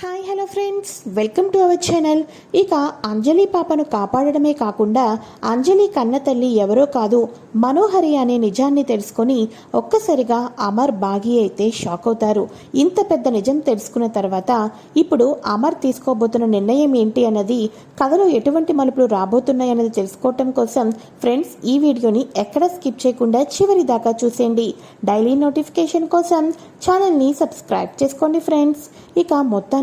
Hi hello friends welcome to our channel ఇక అంజలి పాపను కాపాడడమే కాకుండా అంజలి కన్న తల్లి ఎవరో కాదు మనోహరి అనే నిజాన్ని తెలుసుకొని ఒక్కసారిగా అమర్ బాగి అయితే షాక్ అవుతారు. ఇంత పెద్ద నిజం తెలుసుకున్న తర్వాత ఇప్పుడు అమర్ తీసుకోబోతున్న నిర్ణయం ఏంటి అన్నది కథలో ఎటువంటి మలుపులు రాబోతున్నాయన్నది తెలుసుకోవటం కోసం ఫ్రెండ్స్ ఈ వీడియోని ఎక్కడ స్కిప్ చేయకుండా చివరి దాకా చూసేయండి. డైలీ నోటిఫికేషన్ కోసం ఛానల్ని సబ్స్క్రైబ్ చేసుకోండి ఫ్రెండ్స్ ఇక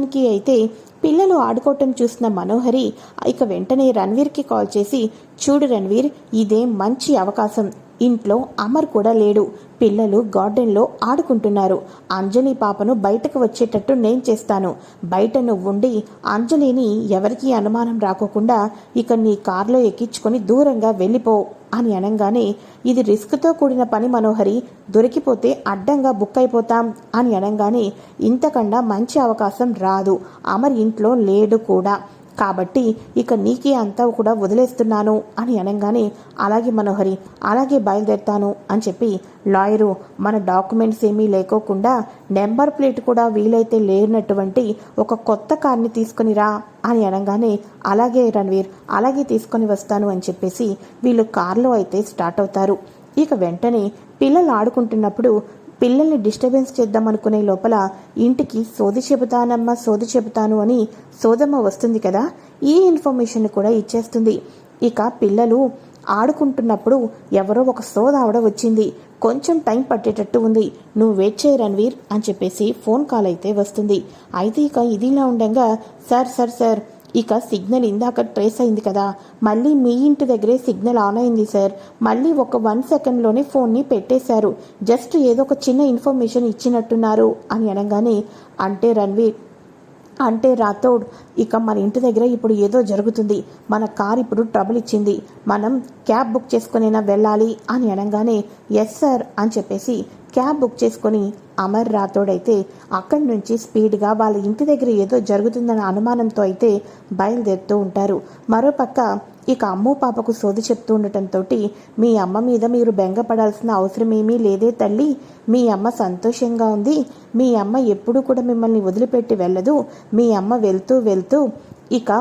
మొత్తానికి అయితే పిల్లలు ఆడుకోవటం చూసిన మనోహరి ఇక వెంటనే రణ్వీర్కి కాల్ చేసి చూడు రణ్వీర్ ఇదే మంచి అవకాశం. ఇంట్లో అమర్ కూడా లేడు. పిల్లలు గార్డెన్లో ఆడుకుంటున్నారు. అంజలి పాపను బయటకు వచ్చేటట్టు నేను చేస్తాను. బయట నువ్వుండి అంజలిని ఎవరికీ అనుమానం రాకోకుండా ఇక నీ కారులో ఎక్కించుకొని దూరంగా వెళ్ళిపో అని అనగానే ఇది రిస్క్తో కూడిన పని మనోహరి దొరికిపోతే అడ్డంగా బుక్ అయిపోతాం అని అనగానే ఇంతకన్నా మంచి అవకాశం రాదు. అమర్ ఇంట్లో లేడు కూడా. కాబట్టి ఇక నీకే అంతా కూడా వదిలేస్తున్నాను అని అనగానే అలాగే మనోహరి అలాగే బయలుదేరుతాను అని చెప్పి లాయరు మన డాక్యుమెంట్స్ ఏమీ లేకోకుండా నెంబర్ ప్లేట్ కూడా వీలైతే లేనటువంటి ఒక కొత్త కార్ని తీసుకుని రా అని అనగానే అలాగే రణ్వీర్ అలాగే తీసుకొని వస్తాను అని చెప్పేసి వీళ్ళు కార్లో అయితే స్టార్ట్ అవుతారు. ఇక వెంటనే పిల్లలు ఆడుకుంటున్నప్పుడు పిల్లల్ని డిస్టర్బెన్స్ చేద్దామనుకునే లోపల ఇంటికి సోది చెబుతానమ్మా సోది చెబుతాను అని సోదమ్మ వస్తుంది కదా ఈ ఇన్ఫర్మేషన్ కూడా ఇచ్చేస్తుంది. ఇక పిల్లలు ఆడుకుంటున్నప్పుడు ఎవరో ఒక సోదావిడ వచ్చింది. కొంచెం టైం పట్టేటట్టు ఉంది. నువ్వు వెయిట్ చేయి రణ్వీర్ అని చెప్పేసి ఫోన్ కాల్ అయితే వస్తుంది. అయితే ఇక ఇదిలా ఉండగా సార్ సార్ సార్ ఇక సిగ్నల్ ఇందాక ట్రేస్ అయింది కదా. మళ్ళీ మీ ఇంటి దగ్గరే సిగ్నల్ ఆన్ అయింది సార్. మళ్ళీ ఒక వన్ సెకండ్లోనే ఫోన్ని పెట్టేశారు. జస్ట్ ఏదో ఒక చిన్న ఇన్ఫర్మేషన్ ఇచ్చినట్టున్నారు అని అనగానే అంటే రణ్వీర్ అంటే రాథోడ్ ఇక మన ఇంటి దగ్గర ఇప్పుడు ఏదో జరుగుతుంది. మన కార్ ఇప్పుడు ట్రబుల్ ఇచ్చింది. మనం క్యాబ్ బుక్ చేసుకునేనా వెళ్ళాలి అని అనగానే ఎస్ సార్ అని చెప్పేసి క్యాబ్ బుక్ చేసుకొని అమర్ రాథోడైతే అక్కడి నుంచి స్పీడ్గా వాళ్ళ ఇంటి దగ్గర ఏదో జరుగుతుందన్న అనుమానంతో అయితే బయలుదేరుతూ ఉంటారు. మరోపక్క ఇక అమ్ము పాపకు సోది చెప్తూ ఉండటంతో మీ అమ్మ మీద మీరు బెంగపడాల్సిన అవసరం ఏమీ లేదే తల్లి. మీ అమ్మ సంతోషంగా ఉంది. మీ అమ్మ ఎప్పుడూ కూడా మిమ్మల్ని వదిలిపెట్టి వెళ్ళదు. మీ అమ్మ వెళ్తూ వెళ్తూ ఇక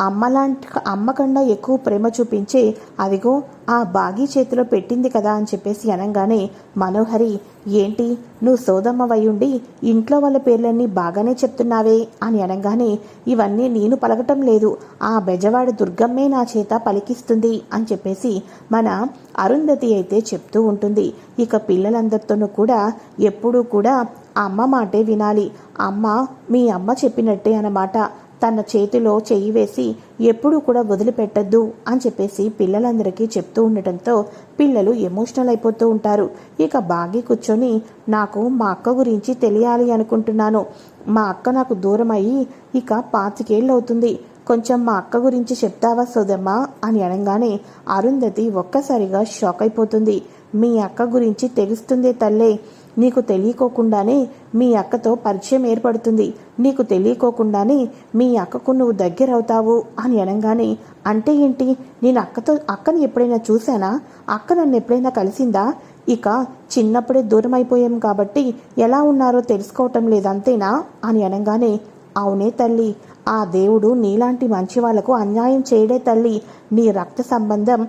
అమ్మలాంటి అమ్మ ఎక్కువ ప్రేమ చూపించే అదిగో ఆ బాగీ చేతిలో పెట్టింది కదా అని చెప్పేసి అనగానే మనోహరి ఏంటి నువ్వు సోదమ్మవై ఉండి ఇంట్లో వాళ్ళ పేర్లన్నీ బాగానే చెప్తున్నావే అని అనగానే ఇవన్నీ నేను పలకటం లేదు. ఆ బెజవాడ దుర్గమ్మే నా చేత పలికిస్తుంది అని చెప్పేసి మన అరుంధతి అయితే చెప్తూ ఉంటుంది. ఇక పిల్లలందరితోనూ కూడా ఎప్పుడూ కూడా అమ్మ మాటే వినాలి. అమ్మ మీ అమ్మ చెప్పినట్టే అన్నమాట. తన చేతిలో చెయ్యి వేసి ఎప్పుడూ కూడా వదిలిపెట్టద్దు అని చెప్పేసి పిల్లలందరికీ చెప్తూ ఉండటంతో పిల్లలు ఎమోషనల్ అయిపోతూ ఉంటారు. ఇక బాగి కూర్చొని నాకు మా అక్క గురించి తెలియాలి అనుకుంటున్నాను. మా అక్క నాకు దూరం అయ్యి ఇక పాతికేళ్ళు అవుతుంది. కొంచెం మా అక్క గురించి చెప్తావా సోదమ్మా? అని అనగానే అరుంధతి ఒక్కసారిగా షాక్ అయిపోతుంది. మీ అక్క గురించి తెలుస్తుందే తల్లే. నీకు తెలియకోకుండానే మీ అక్కతో పరిచయం ఏర్పడుతుంది. నీకు తెలియకోకుండానే మీ అక్కకు నువ్వు దగ్గరవుతావు అని అనగానే అంటే ఏంటి? నేను అక్కతో అక్కని ఎప్పుడైనా చూశానా? అక్క నన్ను ఎప్పుడైనా కలిసిందా? ఇక చిన్నప్పుడే దూరం అయిపోయాం కాబట్టి ఎలా ఉన్నారో తెలుసుకోవటం లేదంతేనా? అని అనగానే అవునే తల్లి ఆ దేవుడు నీలాంటి మంచి వాళ్ళకు అన్యాయం చేయడే తల్లి. నీ రక్త సంబంధం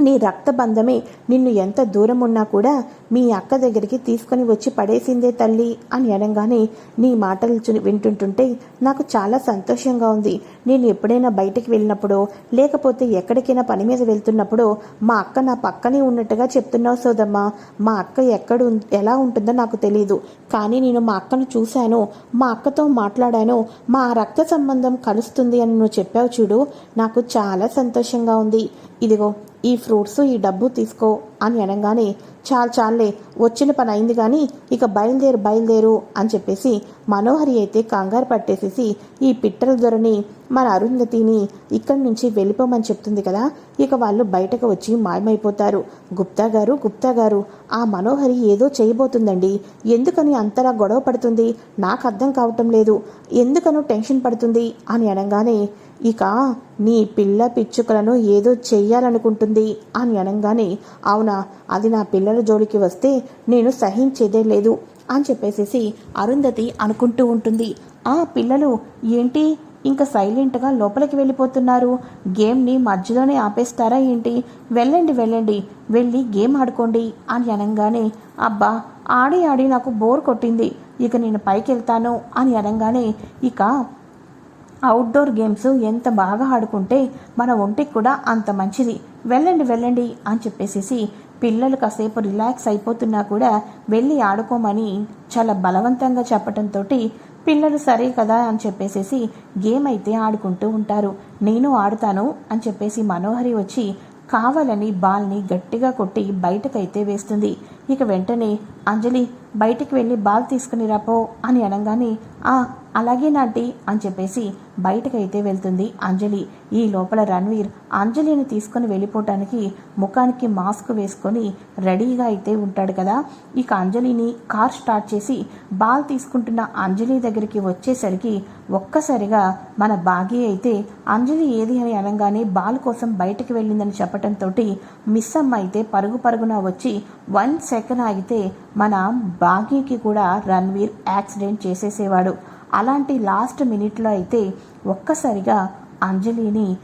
నీ రక్తబంధమే నిన్ను ఎంత దూరం ఉన్నా కూడా మీ అక్క దగ్గరికి తీసుకొని వచ్చి పడేసిందే తల్లి అని అనగానే నీ మాటలు వింటుంటుంటే నాకు చాలా సంతోషంగా ఉంది. నేను ఎప్పుడైనా బయటికి వెళ్ళినప్పుడో లేకపోతే ఎక్కడికైనా పని మీద వెళ్తున్నప్పుడో మా అక్క నా పక్కనే ఉన్నట్టుగా చెప్తున్నావు సోదమ్మా. మా అక్క ఎక్కడ ఎలా ఉంటుందో నాకు తెలియదు కానీ నేను మా అక్కను చూశాను. మా అక్కతో మాట్లాడాను. మా రక్త సంబంధం కలుస్తుంది అని నువ్వు చెప్పావు చూడు. నాకు చాలా సంతోషంగా ఉంది. ఇదిగో ఈ ఫ్రూట్స్ ఈ డబ్బు తీసుకో. అని అనగానే చాలు చాలే వచ్చిన పని అయింది కానీ ఇక బయలుదేరు బయలుదేరు అని చెప్పేసి మనోహరి అయితే కంగారు పట్టేసేసి ఈ పిట్టల దొరని మన అరుంధతిని ఇక్కడి నుంచి వెళ్ళిపోమని చెప్తుంది కదా ఇక వాళ్ళు బయటకు వచ్చి మాయమైపోతారు. గుప్తా గారు గుప్తా గారు ఆ మనోహరి ఏదో చేయబోతుందండి. ఎందుకని అంతలా గొడవ పడుతుంది? నాకు అర్థం కావటం లేదు. ఎందుకనో టెన్షన్ పడుతుంది? అని అనగానే ఇక నీ పిల్ల పిచ్చుకలను ఏదో చెయ్యాలనుకుంటుంది అని అనగానే అవునా అది నా పిల్లల జోలికి వస్తే నేను సహించేదే లేదు అని చెప్పేసేసి అరుంధతి అనుకుంటూ ఉంటుంది. ఆ పిల్లలు ఏంటి ఇంకా సైలెంట్గా లోపలికి వెళ్ళిపోతున్నారు? గేమ్ని మధ్యలోనే ఆపేస్తారా ఏంటి? వెళ్ళండి వెళ్ళండి వెళ్ళి గేమ్ ఆడుకోండి అని అనగానే అబ్బా ఆడి ఆడి నాకు బోర్ కొట్టింది ఇక నేను పైకి వెళ్తాను అని అనగానే ఇక అవుట్డోర్ గేమ్స్ ఎంత బాగా ఆడుకుంటే మన ఒంటికి కూడా అంత మంచిది. వెళ్ళండి వెళ్ళండి అని చెప్పేసేసి పిల్లలు కాసేపు రిలాక్స్ అయిపోతున్నా కూడా వెళ్ళి ఆడుకోమని చాలా బలవంతంగా చెప్పటంతో పిల్లలు సరే కదా అని చెప్పేసేసి గేమ్ అయితే ఆడుకుంటూ ఉంటారు. నేను ఆడుతాను అని చెప్పేసి మనోహరి వచ్చి కావాలని బాల్ని గట్టిగా కొట్టి బయటకైతే వేస్తుంది. ఇక వెంటనే అంజలి బయటికి వెళ్ళి బాల్ తీసుకుని రాపో అని అనగానే ఆ అలాగే నాటి అని చెప్పేసి బయటకైతే వెళ్తుంది అంజలి. ఈ లోపల రణ్వీర్ అంజలిని తీసుకొని వెళ్ళిపోవటానికి ముఖానికి మాస్క్ వేసుకొని రెడీగా అయితే ఉంటాడు కదా. ఇక అంజలిని కార్ స్టార్ట్ చేసి బాల్ తీసుకుంటున్న అంజలి దగ్గరికి వచ్చేసరికి ఒక్కసారిగా మన బాగి అయితే అంజలి ఏది అని అనగానే బాల్ కోసం బయటకు వెళ్ళిందని చెప్పటంతో మిస్ అమ్మ అయితే పరుగు పరుగున వచ్చి వన్ సెకండ్ ఆగితే మన బాగీకి కూడా రణ్వీర్ యాక్సిడెంట్ చేసేసేవాడు. అలాంటి లాస్ట్ మినిట్లో అయితే ఒక్కసారిగా అంజలిని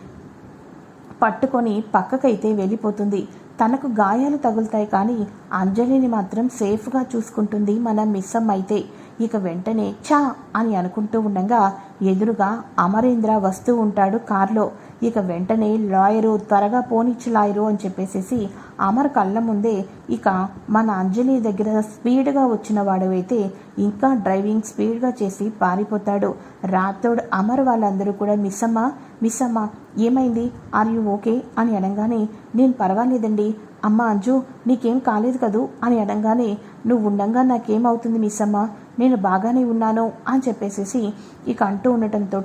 పట్టుకొని పక్కకైతే వెళ్ళిపోతుంది. తనకు గాయాలు తగులుతాయి కానీ అంజలిని మాత్రం సేఫ్గా చూసుకుంటుంది మన మిస్సమ్మ అయితే. ఇక వెంటనే చా అని అనుకుంటూ ఉండగా ఎదురుగా అమరేంద్ర వస్తూ ఉంటాడు కారులో. ఇక వెంటనే లాయరు త్వరగా పోనిచ్చు లాయరు అని చెప్పేసేసి అమర్ కళ్ళ ముందే ఇక మన అంజలి దగ్గర స్పీడ్గా వచ్చిన వాడవైతే ఇంకా డ్రైవింగ్ స్పీడ్గా చేసి పారిపోతాడు. రాతోడు అమర్ వాళ్ళందరూ కూడా మిస్ అమ్మా మిస్ అమ్మా ఏమైంది? Are you okay? అని అనగానే నేను పర్వాలేదండి. అమ్మ అంజు నీకేం కాలేదు కదూ? అని అనగానే నువ్వు ఉండంగా నాకేమవుతుంది మిస్ అమ్మా నేను బాగానే ఉన్నాను అని చెప్పేసేసి ఇక అంటూ ఉండటంతో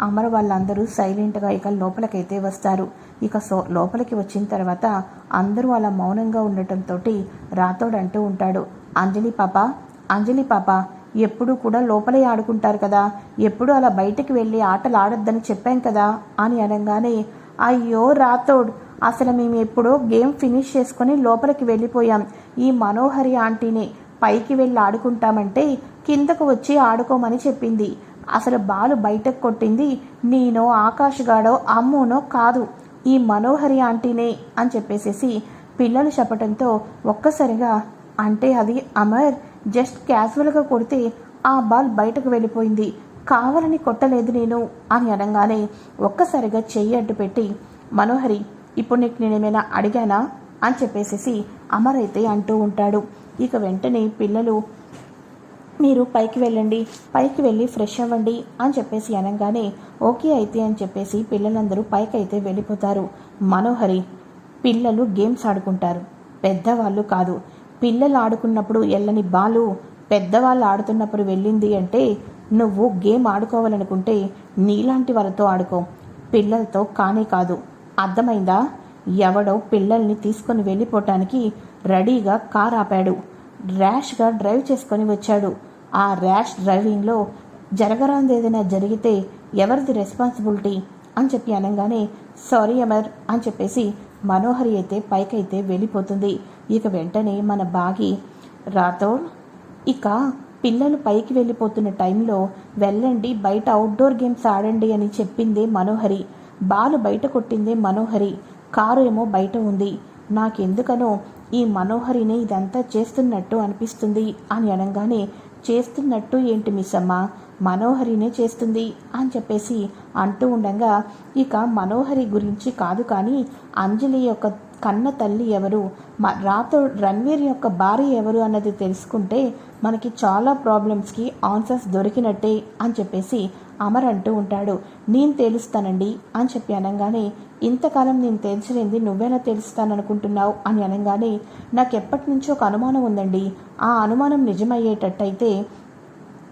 అమర వాళ్ళందరూ సైలెంట్గా ఇక లోపలికైతే వస్తారు. ఇక సో లోపలికి వచ్చిన తర్వాత అందరూ అలా మౌనంగా ఉండటంతో రాతోడు అంటూ ఉంటాడు. అంజలి పాప అంజలి పాప ఎప్పుడు కూడా లోపలే ఆడుకుంటారు కదా. ఎప్పుడు అలా బయటికి వెళ్ళి ఆటలు ఆడొద్దని చెప్పాం కదా అని అనగానే అయ్యో రాతోడ్ అసలు మేము ఎప్పుడో గేమ్ ఫినిష్ చేసుకొని లోపలికి వెళ్ళిపోయాం. ఈ మనోహరి ఆంటీని పైకి వెళ్ళి ఆడుకుంటామంటే కిందకు వచ్చి ఆడుకోమని చెప్పింది. అసలు బాలు బయటకు కొట్టింది నేనో ఆకాష్గాడో అమ్మోనో కాదు ఈ మనోహరి ఆంటీనే అని చెప్పేసేసి పిల్లలు చెప్పటంతో ఒక్కసారిగా అంటే అది అమర్ జస్ట్ క్యాజువల్గా కొడితే ఆ బాల్ బయటకు వెళ్ళిపోయింది కావాలని కొట్టలేదు నేను అని అనగానే ఒక్కసారిగా చెయ్యి అడ్డు పెట్టి మనోహరి ఇప్పుడు నీకు నేనేమైనా అడిగానా? అని చెప్పేసేసి అమర్ అయితే అంటూ ఉంటాడు. ఇక వెంటనే పిల్లలు మీరు పైకి వెళ్ళండి పైకి వెళ్ళి ఫ్రెష్ అవ్వండి అని చెప్పేసి అనగానే ఓకే అయితే అని చెప్పేసి పిల్లలందరూ పైకి అయితే వెళ్ళిపోతారు. మనోహరి పిల్లలు గేమ్స్ ఆడుకుంటారు. పెద్దవాళ్ళు కాదు. పిల్లలు ఆడుకున్నప్పుడు ఎల్లని బాలు పెద్దవాళ్ళు ఆడుతున్నప్పుడు వెళ్ళింది అంటే నువ్వు గేమ్ ఆడుకోవాలనుకుంటే నీలాంటి వాళ్ళతో ఆడుకో. పిల్లలతో కానే కాదు. అర్థమైందా? ఎవడో పిల్లల్ని తీసుకొని వెళ్ళిపోవటానికి రెడీగా కార్ ఆపాడు. ర్యాష్గా డ్రైవ్ చేసుకొని వచ్చాడు. ఆ ర్యాష్ డ్రైవింగ్లో జరగరాంది ఏదైనా జరిగితే ఎవరిది రెస్పాన్సిబిలిటీ అని చెప్పి అనగానే సారీ అమర్ అని చెప్పేసి మనోహరి అయితే పైకైతే వెళ్ళిపోతుంది. ఇక వెంటనే మన బాగి రాథోడ్ ఇక పిల్లలు పైకి వెళ్ళిపోతున్న టైంలో వెళ్ళండి బయట అవుట్డోర్ గేమ్స్ ఆడండి అని చెప్పిందే మనోహరి. బాలు బయట కొట్టిందే మనోహరి. కారు ఏమో బయట ఉంది. నాకెందుకనో ఈ మనోహరిని ఇదంతా చేస్తున్నట్టు అనిపిస్తుంది అని అనగానే చేస్తున్నట్టు ఏంటి మిస్సమ్మ? మనోహరినే చేస్తుంది అని చెప్పేసి అంటూ ఉండగా ఇక మనోహరి గురించి కాదు కానీ అంజలి యొక్క కన్న తల్లి ఎవరు? రాతో రణ్వీర్ యొక్క భార్య ఎవరు అన్నది తెలుసుకుంటే మనకి చాలా ప్రాబ్లమ్స్కి ఆన్సర్స్ దొరికినట్టే అని చెప్పేసి అమర్ అంటూ ఉంటాడు. నేను తేలుస్తానండి అని చెప్పి అనగానే ఇంతకాలం నేను తేల్చలేంది నువ్వెలా తెలుస్తాననుకుంటున్నావు అని అనగానే నాకెప్పటి నుంచో ఒక అనుమానం ఉందండి. ఆ అనుమానం నిజమయ్యేటట్టయితే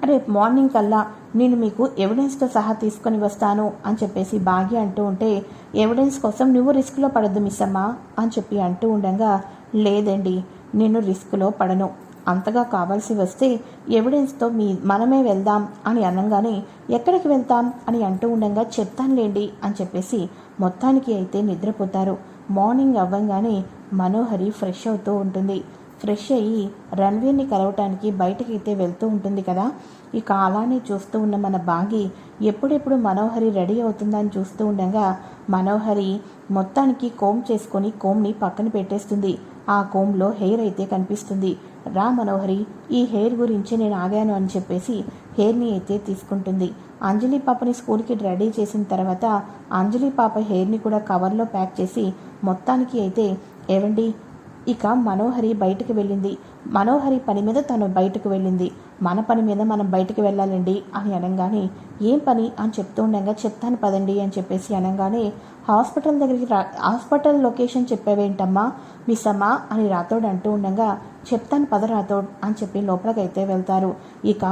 రేపు మార్నింగ్ కల్లా నేను మీకు ఎవిడెన్స్తో సహా తీసుకొని వస్తాను అని చెప్పేసి భాగ్య అంటూ ఉంటే ఎవిడెన్స్ కోసం నువ్వు రిస్క్లో పడద్దు మిస్ అమ్మా అని చెప్పి అంటూ ఉండగా లేదండి నేను రిస్క్లో పడను. అంతగా కావాల్సి వస్తే ఎవిడెన్స్తో మీ మనమే వెళ్దాం అని అనగానే ఎక్కడికి వెళ్తాం? అని అంటూ ఉండగా చెప్తానులేండి అని చెప్పేసి మొత్తానికి అయితే నిద్రపోతారు. మార్నింగ్ అవ్వంగానే మనోహరి ఫ్రెష్ అవుతూ ఉంటుంది. ఫ్రెష్ అయ్యి రణ్వీర్ని కలవటానికి బయటకి అయితే వెళ్తూ ఉంటుంది కదా. ఇక అలానే చూస్తూ ఉన్న మన బాగి ఎప్పుడెప్పుడు మనోహరి రెడీ అవుతుందని చూస్తూ ఉండగా మనోహరి మొత్తానికి కోమ్ చేసుకొని కోమ్ని పక్కన పెట్టేస్తుంది. ఆ కోమ్లో హెయిర్ అయితే కనిపిస్తుంది. రా మనోహరి ఈ హెయిర్ గురించి నేను ఆగాను అని చెప్పేసి హెయిర్ని అయితే తీసుకుంటుంది. అంజలి పాపని స్కూల్కి రెడీ చేసిన తర్వాత అంజలి పాప హెయిర్ని కూడా కవర్లో ప్యాక్ చేసి మొత్తానికి అయితే ఏవండి ఇక మనోహరి బయటకు వెళ్ళింది. మనోహరి పని మీద తను బయటకు వెళ్ళింది. మన పని మీద మనం బయటకు వెళ్ళాలండి అని అనగానే ఏం పని అని చెప్తూ ఉండగా చెప్తాను పదండి అని చెప్పేసి అనగానే హాస్పిటల్ దగ్గరికి రా హాస్పిటల్ లొకేషన్ చెప్పావేంటమ్మా మిస్ అమ్మా అని రాతోడు అంటూ ఉండగా చెప్తాను పద రాతోడ్ అని చెప్పి లోపలికైతే వెళ్తారు. ఇక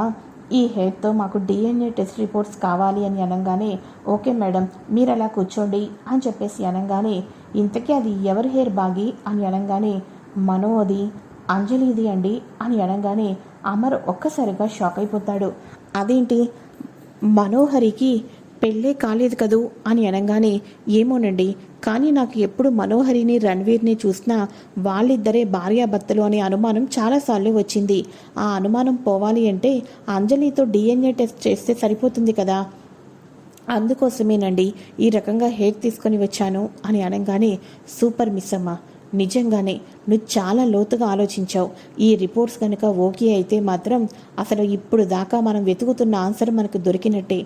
ఈ హెయిర్తో మాకు డిఎన్ఏ టెస్ట్ రిపోర్ట్స్ కావాలి అని అనగానే ఓకే మేడం మీరు అలా కూర్చోండి అని చెప్పేసి అనగానే ఇంతకీ అది ఎవరి హెయిర్ బాగి అని అనగానే మనో అది అంజలిది అండి అని అనగానే అమర్ ఒక్కసారిగా షాక్ అయిపోతాడు. అదేంటి? మనోహరికి పెళ్ళే కాలేదు కదూ అని అనగానే ఏమోనండి కానీ నాకు ఎప్పుడు మనోహరిని రణ్వీర్ని చూసినా వాళ్ళిద్దరే భార్యాభర్తలు అనే అనుమానం చాలాసార్లు వచ్చింది. ఆ అనుమానం పోవాలి అంటే అంజలితో డిఎన్ఏ టెస్ట్ చేస్తే సరిపోతుంది కదా. అందుకోసమేనండి ఈ రకంగా హెయిర్ తీసుకొని వచ్చాను అని అనగానే సూపర్ మిస్ అమ్మ. నిజంగానే నువ్వు చాలా లోతుగా ఆలోచించావు. ఈ రిపోర్ట్స్ కనుక ఓకే అయితే మాత్రం అసలు ఇప్పుడు దాకా మనం వెతుకుతున్న ఆన్సర్ మనకు దొరికినట్టే.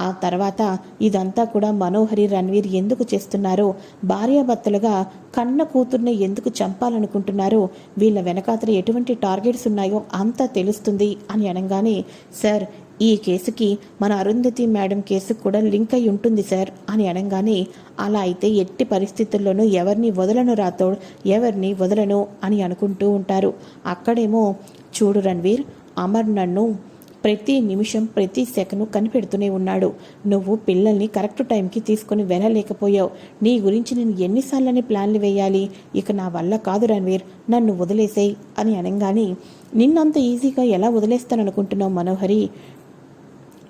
ఆ తర్వాత ఇదంతా కూడా మనోహరి రణ్వీర్ ఎందుకు చేస్తున్నారో భార్యాభర్తలుగా కన్న కూతుర్ని ఎందుకు చంపాలనుకుంటున్నారో వీళ్ళ వెనకాతల ఎటువంటి టార్గెట్స్ ఉన్నాయో అంతా తెలుస్తుంది అని అనగానే సార్ ఈ కేసుకి మన అరుంధతి మేడం కేసు కూడా లింక్ అయి ఉంటుంది సార్ అని అనగానే అలా అయితే ఎట్టి పరిస్థితుల్లోనూ ఎవరిని వదలను రాతోడ్ ఎవరిని వదలను అని అనుకుంటూ ఉంటారు. అక్కడేమో చూడు రణ్వీర్ అమర్ నన్ను ప్రతి నిమిషం ప్రతి సెకను కనిపెడుతూనే ఉన్నాడు. నువ్వు పిల్లల్ని కరెక్ట్ టైంకి తీసుకొని వెళ్ళలేకపోయావు. నీ గురించి నేను ఎన్నిసార్లని ప్లాన్లు వేయాలి? ఇక నా వల్ల కాదు రణ్వీర్ నన్ను వదిలేసేయి అని అనగానే నిన్నంత ఈజీగా ఎలా వదిలేస్తాననుకుంటున్నావు మనోహరి?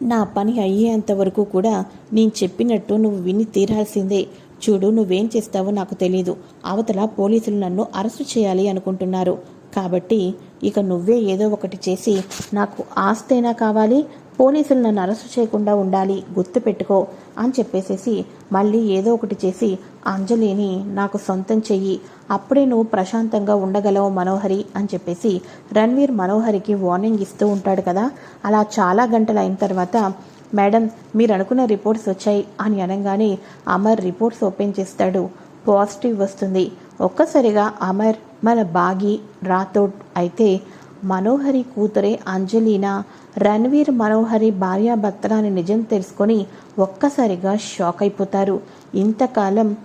నా పని అయ్యేంత వరకు కూడా నేను చెప్పినట్టు నువ్వు విని తీరాల్సిందే. చూడు నువ్వేం చేస్తావో నాకు తెలీదు. అవతల పోలీసులు నన్ను అరెస్టు చేయాలి అనుకుంటున్నారు. కాబట్టి ఇక నువ్వే ఏదో ఒకటి చేసి నాకు ఆస్తైనా కావాలి? పోలీసులు నన్ను అరెస్టు చేయకుండా ఉండాలి. గుర్తు పెట్టుకో అని చెప్పేసేసి మళ్ళీ ఏదో ఒకటి చేసి అంజలిని నాకు సొంతం చెయ్యి. అప్పుడే నువ్వు ప్రశాంతంగా ఉండగలవు మనోహరి అని చెప్పేసి రణ్వీర్ మనోహరికి వార్నింగ్ ఇస్తూ ఉంటాడు కదా. అలా చాలా గంటలు అయిన తర్వాత మేడం మీరు అనుకున్న రిపోర్ట్స్ వచ్చాయి అని అనగానే అమర్ రిపోర్ట్స్ ఓపెన్ చేస్తాడు. పాజిటివ్ వస్తుంది. ఒక్కసారిగా అమర్ మన బాగి రాథోడ్ అయితే మనోహరి కూతురే అంజలీనా రణ్వీర్ మనోహరి భార్యాభర్తలని నిజం తెలుసుకొని ఒక్కసారిగా షాక్ అయిపోతారు. ఇంతకాలం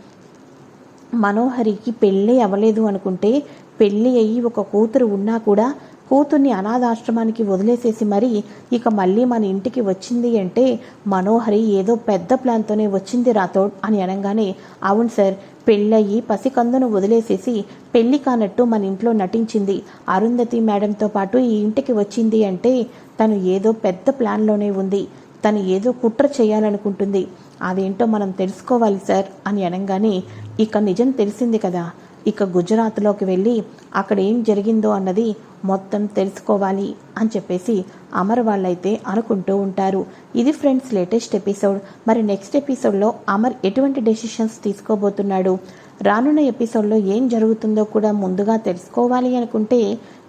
మనోహరికి పెళ్ళి అవ్వలేదు అనుకుంటే పెళ్ళి అయ్యి ఒక కూతురు ఉన్నా కూడా కూతుర్ని అనాథాశ్రమానికి వదిలేసేసి మరి ఇక మళ్ళీ మన ఇంటికి వచ్చింది అంటే మనోహరి ఏదో పెద్ద ప్లాన్తోనే వచ్చింది రాతో అని అనగానే అవును సార్ పెళ్ళయి పసికందును వదిలేసేసి పెళ్ళి కానట్టు మన ఇంట్లో నటించింది. అరుంధతి మేడంతో పాటు ఈ ఇంటికి వచ్చింది అంటే తను ఏదో పెద్ద ప్లాన్లోనే ఉంది. తను ఏదో కుట్ర చేయాలనుకుంటుంది. అదేంటో మనం తెలుసుకోవాలి సార్ అని అనగానే ఇక నిజం తెలిసింది కదా. ఇక గుజరాత్లోకి వెళ్ళి అక్కడ ఏం జరిగిందో అన్నది మొత్తం తెలుసుకోవాలి అని చెప్పేసి అమర్ వాళ్ళైతే అనుకుంటూ ఉంటారు. ఇది ఫ్రెండ్స్ లేటెస్ట్ ఎపిసోడ్. మరి నెక్స్ట్ ఎపిసోడ్లో అమర్ ఎటువంటి డెసిషన్స్ తీసుకోబోతున్నాడు? రానున్న ఎపిసోడ్లో ఏం జరుగుతుందో కూడా ముందుగా తెలుసుకోవాలి అనుకుంటే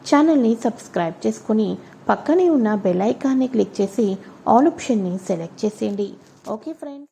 ఛానల్ని సబ్స్క్రైబ్ చేసుకుని పక్కనే ఉన్న బెల్ ఐకాన్ని క్లిక్ చేసి ఆల్ ఆప్షన్ని సెలెక్ట్ చేసేయండి. Okay friends.